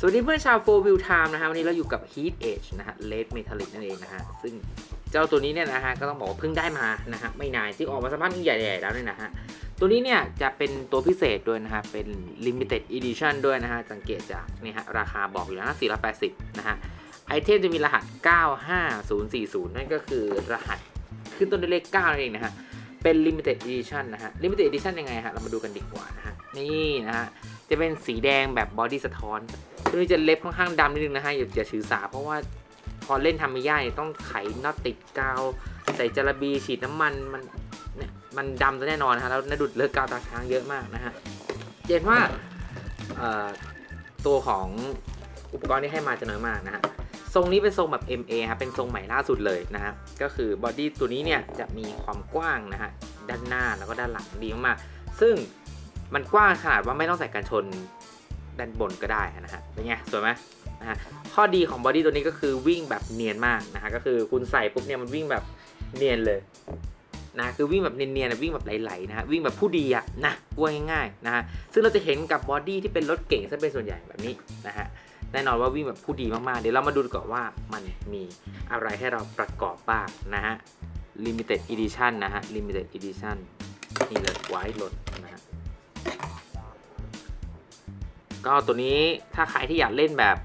สวัสดีเพื่อนชาว4 Wheel Time นะฮะวันนี้เราอยู่กับ Heat Edge นะฮะ Lead Metallic นั่นเองนะฮะ ซึ่งเจ้าตัวนี้เนี่ยนะฮะ ก็ต้องบอกว่าเพิ่งได้มานะฮะ ไม่นานที่ออกมาสักพักนึงใหญ่ๆแล้วเนี่ยนะฮะ ตัวนี้เนี่ยจะเป็นตัวพิเศษด้วยนะฮะ เป็น Limited Edition ด้วยนะฮะ สังเกตจากนี่ฮะ ราคาบอกอยู่แล้วนะ480 นะฮะ ไอเทมจะมีรหัส 95040 นั่นก็คือรหัสขึ้นต้นด้วยเลข9นั่นเองนะฮะเป็น Limited Edition นะฮะ Limited Edition ยังไงฮะ เรามาดูกันดีกว่านะฮะ นี่นะฮะ จะเป็นสีแดงแบบบอดี้สะท้อน ตัวนี้จะเล็บค่อนข้างดำนิดนึงนะฮะอย่าถือสา เพราะว่าพอเล่นทำไม่ยากต้องไขน็อตติดกาว ใส่จาระบีฉีดน้ำมันมันเนี่ยมันดำซะแน่นอนนะฮะแล้วนดุดเลิกกาวตาช้างเยอะมากนะฮะเห็นว่าตัวของอุปกรณ์ที่ให้มาจะน้อยมากนะฮะทรงนี้เป็นทรงแบบ MA ครับเป็นทรงใหม่ล่าสุดเลยนะฮะก็คือบอดี้ตัวนี้เนี่ยจะมีความกว้างนะฮะด้านหน้าแล้วก็ด้านหลังดีมากๆซึ่งมันกว้างขนาดว่าไม่ต้องใส่กันชน ด้านบนก็ได้นะฮะเป็นไงสวยไหมนะฮะข้อดีของบอดี้ตัวนี้ก็คือวิ่งแบบเนียนมากนะฮะก็คือคุณใส่ปุ๊บเนี่ยมันวิ่งแบบเนียนเลยนะคือวิ่งแบบเนียนๆนะวิ่งแบบไหลๆนะฮะวิ่งแบบผู้ดีอะนะพูดง่ายๆนะฮะซึ่งเราจะเห็นกับบอดี้ที่เป็นรถเก่งซะเป็นส่วนใหญ่แบบนี้นะฮะแน่นอนว่าวิ่งแบบผู้ดีมากๆ เดี๋ยวเรามาดูก่อนว่ามันมีอะไรให้เราประกอบบ้างนะฮะ Limited Edition นะฮะ Limited Edition นี่เลยไว้รถนะฮะ ก็ตัวนี้ถ้าใครที่อยากเล่นแบบ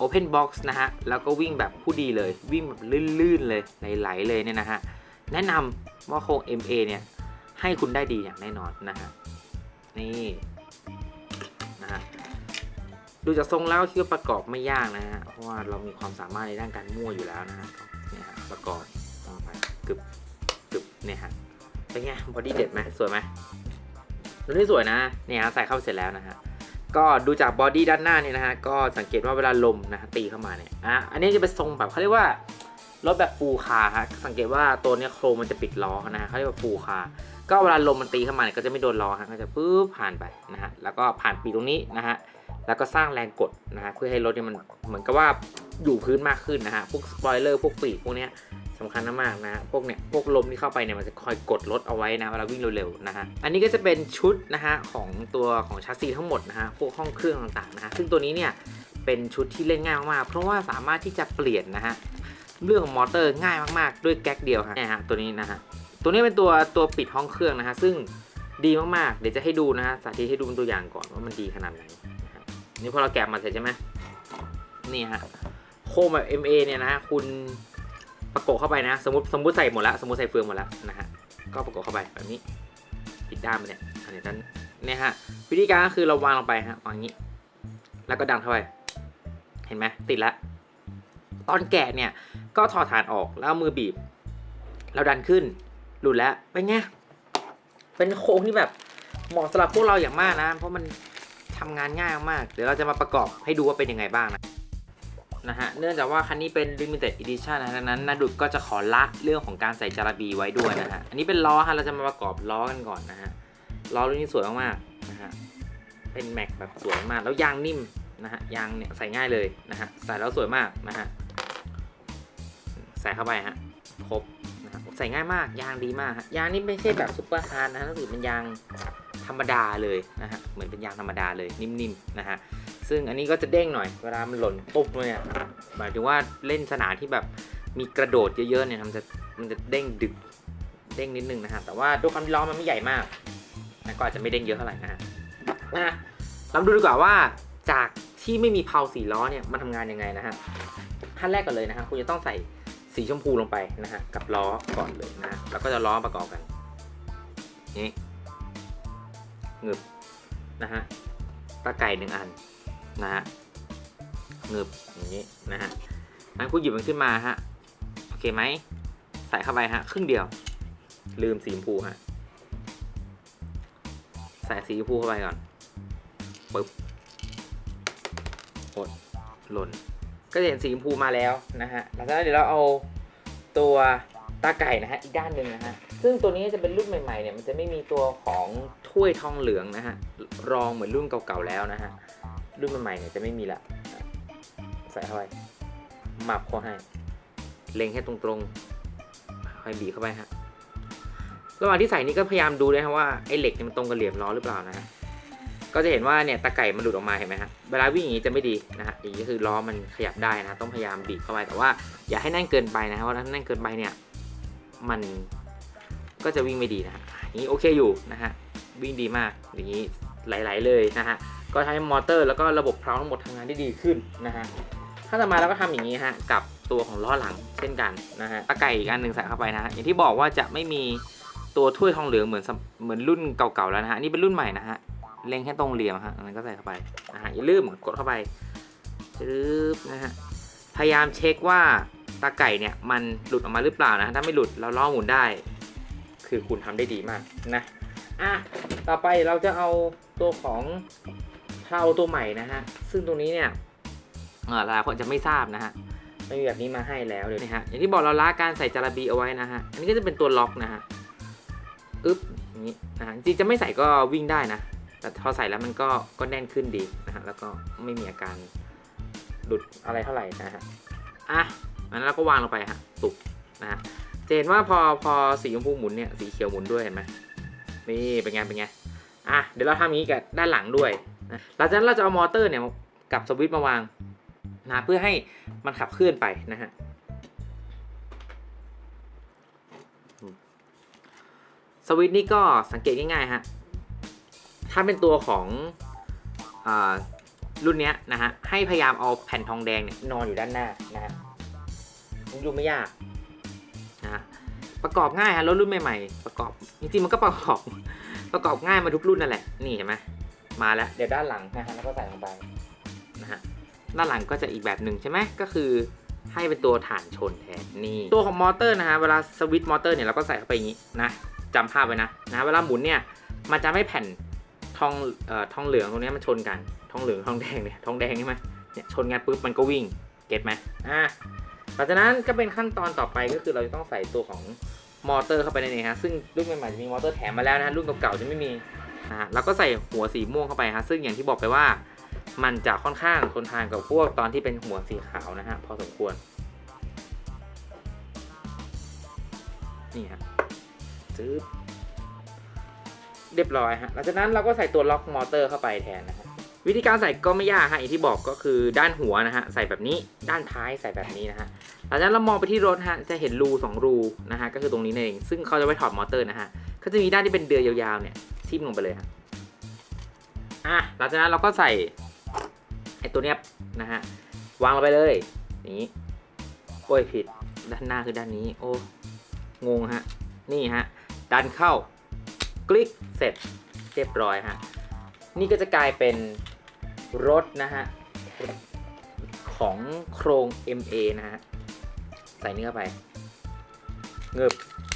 Open Box นะฮะ แล้วก็วิ่งแบบผู้ดีเลย วิ่งแบบลื่นๆเลยไหลๆเลยเนี่ยนะฮะ แนะนำว่าโครง MA เนี่ย ให้คุณได้ดีอย่างแน่นอนนะฮะ นี่นะฮะ ดูจากทรงแล้วคิดว่าประกอบไม่ยากนะฮะ เพราะว่าเรามีความสามารถในด้านการมั่วอยู่แล้วนะฮะเนี่ยฮะประกอบลงไปกึบกึบเนี่ยฮะ เป็นไงบอดี้เด็ดไหมสวยไหมดูนี่สวยนะ เนี่ยฮะใส่เข้าเสร็จแล้วนะฮะ ก็ดูจากบอดี้ด้านหน้าเนี่ยนะฮะก็สังเกตว่าเวลาลมนะตีเข้ามาเนี่ยอะอันนี้จะเป็นทรงแบบเขาเรียกว่ารถแบบฟูคาฮะสังเกตว่าตัวเนี้ยโครงมันจะปิดล้อนะฮะเขาเรียกว่าฟูคาก็เวลาลมมันตีเข้ามาเนี่ยก็จะไม่โดนล้อฮะก็จะปุ๊บผ่านไปนะฮะแล้วก็ผ่านปีกตรงนี้นะฮะแล้วก็สร้างแรงกดนะฮะเพื่อให้รถเนี่ยมันเหมือนกับว่าอยู่พื้นมากขึ้นนะฮะพวกสปอยเลอร์พวกปีกพวกเนี้ย สำคัญมากนะฮะพวกเนี้ยพวกลมที่เข้าไปเนี่ยมันจะคอยกดรถเอาไว้นะเวลาวิ่งเร็วๆนะฮะอันนี้ก็จะเป็นชุดนะฮะของตัวของชัสซีทั้งหมดนะฮะพวกห้องเครื่องต่างๆนะฮะซึ่งตัวนี้เนี่ยเป็นชุดที่เล่นง่ายมากๆเพราะว่าสามารถที่จะเปลี่ยนนะฮะเรื่องมอเตอร์ง่ายมากๆ ด้วยแก๊กเดียวฮะนี่ฮะตัวนี้นะฮะตัวนี้เป็นตัวตัวปิดห้องเครื่องนะฮะซึ่งดีมากๆ เดี๋ยวจะให้ดูนะฮะสาธิตให้ดูเป็นตัวอย่างก่อนว่ามันดีขนาดไหนนี่พอเราแกะมาเสร็จใช่ไหมนี่ฮะโคมแบบ MA เนี่ยนะฮะคุณ ประกบเข้าไปนะ สมมติสมมติใส่หมดแล้วสมมติใส่เฟืองหมดแล้วนะฮะก็ประกบเข้าไปแบบนี้ปิดด้ามันเนี่ยอันนี้ด้านเนี่ยฮะวิธีการก็คือเราวางลงไปฮะวางอย่างนี้ แล้วก็ดันเข้าไป เห็นไหมติดแล้วตอนแกะเนี่ยก็ถอดฐานออกแล้วมือบีบแล้วดันขึ้นหลุดแล้วเป็นไงเป็นโค้งที่แบบเหมาะสำหรับพวกเราอย่างมากนะ เพราะมันทำงานง่ายมาก เดี๋ยวเราจะมาประกอบให้ดูว่าเป็นยังไงบ้างนะ นะฮะ เนื่องจากว่าคันนี้เป็น limited edition นะดังนั้นนาดุดก็จะขอละเรื่องของการใส่จาระบีไว้ด้วยนะฮะ อันนี้เป็นล้อฮะ เราจะมาประกอบล้อกันก่อนนะฮะ ล้อรุ่นนี้สวยมากๆนะฮะ เป็นแม็กแบบสวยมาก แล้วยางนิ่มนะฮะ ยางเนี่ยใส่ง่ายเลยนะฮะ ใส่แล้วสวยมากนะฮะ ใส่เข้าไปฮะ ครบนะฮะใส่ง่ายมาก ยางดีมากฮะ ยางนี่ไม่ใช่แบบซุปเปอร์ฮาร์นะฮะรู้สึกเป็นยางธรรมดาเลยนะฮะ เหมือนเป็นยางธรรมดาเลย นิ่มๆนะฮะ ซึ่งอันนี้ก็จะเด้งหน่อย เวลามันหล่นปุ๊บเนี่ยหมายถึงว่าเล่นสนามที่แบบมีกระโดดเยอะๆเนี่ยมันจะมันจะเด้งดึกเด้งนิดนึงนะฮะแต่ว่าด้วยความที่ล้อมันไม่ใหญ่มากนะก็อาจจะไม่เด้งเยอะเท่าไหร่นะฮะนะเราดูดีกว่าว่าจากที่ไม่มีเพลาสีล้อเนี่ยมันทำงานยังไงนะฮะขั้นแรกก่อนเลยนะฮะคุณจะต้องใส่สีชมพูลงไปนะฮะกับล้อก่อนเลยนะแล้วก็จะล้อประกอบกันนี่เงึบนะฮะตะไก่หนึ่งอัน นะฮะเงึบอย่างนี้นะฮะอันคุณหยิบมันขึ้นมาฮะโอเคไหมใส่เข้าไปฮะครึ่งเดียว ลืมสีชมพูฮะใส่สีชมพูเข้าไปก่อนปึ๊บกดหล่น ก็จะเห็นสีชมพูมาแล้วนะฮะหลังจากนั้นเดี๋ยวเราเอาตัวตาไก่นะฮะอีกด้านหนึ่งนะฮะซึ่งตัวนี้จะเป็นรุ่นใหม่ๆเนี่ยมันจะไม่มีตัวของถ้วยทองเหลืองนะฮะรองเหมือนรุ่นเก่าๆแล้วนะฮะ รุ่นใหม่ๆเนี่ยจะไม่มีละใส่เข้าไปหมับเขาให้ เล็งให้ตรงๆค่อยบีบเข้าไปฮะระหว่างที่ใส่นี่ก็พยายามดูด้วยนะว่าไอ้เหล็กเนี่ยมันตรงกับเหลี่ยมล้อหรือเปล่านะฮะก็จะเห็นว่าเนี่ยตะไก่มันหลุดออกมาเห็นไหมฮะเวลาวิ่งอย่างนี้จะไม่ดีนะฮะอย่างนี้ก็คือล้อมันขยับได้นะต้องพยายามบีบเข้าไปแต่ว่าอย่าให้แน่นเกินไปนะเพราะถ้าแน่นเกินไปเนี่ยมันก็จะวิ่งไม่ดีนะฮะอย่างนี้โอเคอยู่นะฮะวิ่งดีมากอย่างนี้ไหลๆเลยนะฮะ ก็ทำให้มอเตอร์แล้วก็ระบบเพลาทั้งหมดทำงานได้ดีขึ้นนะฮะถ้าต่อมาเราก็ทำอย่างนี้ฮะกับตัวของล้อหลังเช่นกันนะฮะตะไก่อีกอันหนึ่งใส่เข้าไปนะฮะอย่างที่บอกว่าจะไม่มีตัวถ้วยทองเหลืองเหมือนเหมือนรุ่นเก่าๆแล้วนะฮะนี่เป็นรุ่นใหม่นะฮะเล็งแค่ตรงเหลี่ยมฮะอันนั้นก็ใส่เข้าไปนะฮะอย่าลืมกดเข้าไปปึ๊บนะฮะพยายามเช็คว่าตาไก่เนี่ยมันหลุดออกมาหรือเปล่านะถ้าไม่หลุดเราล้อหมุนได้ คือคุณทำได้ดีมากนะอะต่อไปเราจะเอาตัวของ เพลาตัวใหม่นะฮะ ซึ่งตรงนี้เนี่ยหลายคนจะไม่ทราบนะฮะไม่มีแบบนี้มาให้แล้วเลยวนะฮะ อย่างที่บอกเราล้าการใส่จาระบีเอาไว้นะฮะ อันนี้ก็จะเป็นตัวล็อกนะฮะ อึ๊บอย่างนี้นะฮะ จริงจะไม่ใส่ก็วิ่งได้นะ แต่พอใส่แล้วมันก็ก็แน่นขึ้นดีนะฮะ แล้วก็ไม่มีอาการหลุดอะไรเท่าไหร่นะฮะ อะนั้นเราก็วางลงไปฮะ ตุกนะฮะจะเห็นว่าพอพอสีชมพูหมุนเนี่ย สีเขียวหมุนด้วยเห็นไหมนี่เป็นไงเป็นไง อะ เดี๋ยวเราทำอย่างนี้กับด้านหลังด้วย หลังจากนั้นเราจะเอามอเตอร์เนี่ยกับสวิตช์มาวางนะเพื่อให้มันขับเคลื่อนไปนะฮะสวิตช์นี่ก็สังเกตง่ายๆฮะถ้าเป็นตัวของอรุ่นเนี้ยนะฮะให้พยายามเอาแผ่นทองแดงเนี่ยนอนอยู่ด้านหน้านะฮะดูไม่ยากนะฮะประกอบง่ายฮะรถรุ่นใหม่ๆประกอบจริงๆมันก็ประกอบประกอบง่ายมาทุกรุ่นนั่นแหละนี่เห็นไหม มาแล้วเดี๋ยวด้านหลังนะฮะแล้วก็ใส่ลงไปนะฮะด้านหลังก็จะอีกแบบหนึ่งใช่ไหมก็คือให้เป็นตัวฐานชนแทนนี่ตัวของมอเตอร์นะฮะเวลาสวิตช์มอเตอร์เนี่ยเราก็ใส่เข้าไปอย่างนี้นะจำภาพไว้นะนะเวลาหมุนเนี่ยมันจะไม่แผ่นทองเอ่อทองเหลืองตรงนี้มันชนกันทองเหลืองทองแดงเนี่ยทองแดงใช่ไหมเนี่ยชนกันปุ๊บมันก็วิ่งเก็ตไหมอะหลังจากนั้นก็เป็นขั้นตอนต่อไปก็คือเราจะต้องใส่ตัวของมอเตอร์เข้าไปในนี้ฮะซึ่งรุ่นใหม่ๆจะมีมอเตอร์แถมมาแล้วนะรุ่นเก่าๆจะไม่มี นะฮะเราก็ใส่หัวสีม่วงเข้าไปฮะซึ่งอย่างที่บอกไปว่า มันจะค่อนข้างทนทานกับพวกตอนที่เป็นหัวสีขาวนะฮะพอสมควรนี่ฮะจื๊บเรียบร้อยฮะหลังจากนั้นเราก็ใส่ตัวล็อกมอเตอร์เข้าไปแทนนะฮะวิธีการใส่ก็ไม่ยากฮะอย่างที่บอกก็คือด้านหัวนะฮะใส่แบบนี้ด้านท้ายใส่แบบนี้นะฮะหลังจากนั้นเรามองไปที่รถฮะจะเห็นรูสองรูนะฮะก็คือตรงนี้เอง ซึ่งเขาจะไว้ถอดมอเตอร์นะฮะก็จะมีด้านที่เป็นเดือยยาวๆเนี่ย ทิ่มลงไปเลยฮะอะหลังจากนั้นเราก็ใส่ไอ้ตัวเนี้ยนะฮะวางลงไปเลยอย่างนี้โอ้ยผิดด้านหน้าคือด้านนี้โอ้งงฮะนี่ฮะดันเข้าคลิกเสร็จเรียบร้อยฮะนี่ก็จะกลายเป็นรถนะฮะของโครง MA นะฮะใส่เนื้อไปเงืบ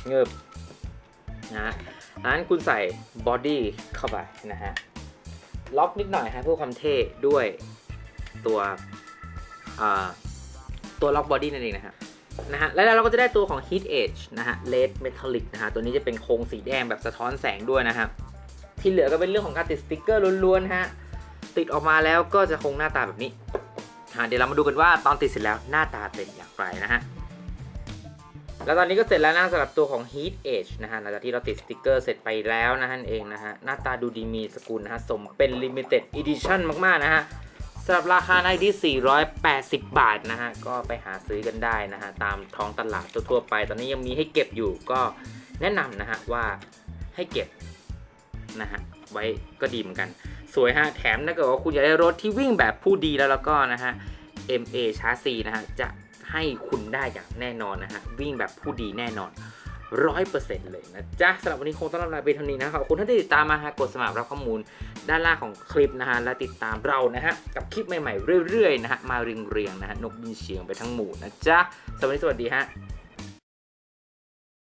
เงืบนะฮะ นั้นคุณใส่บอดี้เข้าไปนะฮะ ล็อกนิดหน่อยฮะเพื่อความเท่ด้วยตัวตัวล็อกบอดี้นั่นเองนะฮะนะฮะแล้วเราก็จะได้ตัวของ Heat Edge นะฮะ Lead Metallic นะฮะ ตัวนี้จะเป็นโครงสีแดงแบบสะท้อนแสงด้วยนะฮะ ที่เหลือก็เป็นเรื่องของการติดสติ๊กเกอร์ล้วนๆฮะ ติดออกมาแล้วก็จะคงหน้าตาแบบนี้ฮะเดี๋ยวเรามาดูกันว่าตอนติดเสร็จแล้วหน้าตาเป็นอย่างไรนะฮะ แล้วตอนนี้ก็เสร็จแล้วนะสำหรับตัวของ Heat Edge นะฮะหลังจากที่เราติดสติกเกอร์เสร็จไปแล้วนะฮะเองนะฮะหน้าตาดูดีมีสกุลนะฮะสมเป็น Limited Edition มาก ๆ นะฮะสำหรับราคาในที่ 480 บาทนะฮะ ก็ไปหาซื้อกันได้นะฮะ ตามท้องตลาดทั่วๆไป ตอนนี้ยังมีให้เก็บอยู่ก็แนะนำนะฮะว่าให้เก็บนะฮะไว้ก็ดีเหมือนกัน สวยฮะ แถมถ้าเกิดว่าคุณอยากได้รถที่วิ่งแบบผู้ดีแล้วแล้วก็นะฮะ MA ชาร์ซีนะฮะจะ ให้คุณได้อย่างแน่นอนนะฮะ วิ่งแบบผู้ดีแน่นอนร้อยเปอร์เซ็นต์เลยนะจ๊ะสำหรับวันนี้คงต้องลาไปเท่านี้นะขอบคุณท่านที่ติดตามมาฮะกดสมัครรับข้อมูลด้านล่างของคลิปนะฮะและติดตามเรานะฮะกับคลิปใหม่ๆเรื่อยๆนะฮะมาเรียงๆนะฮะนกบินเฉียงไปทั้งหมู่นะจ๊ะสวัสดีสวัสดีฮะ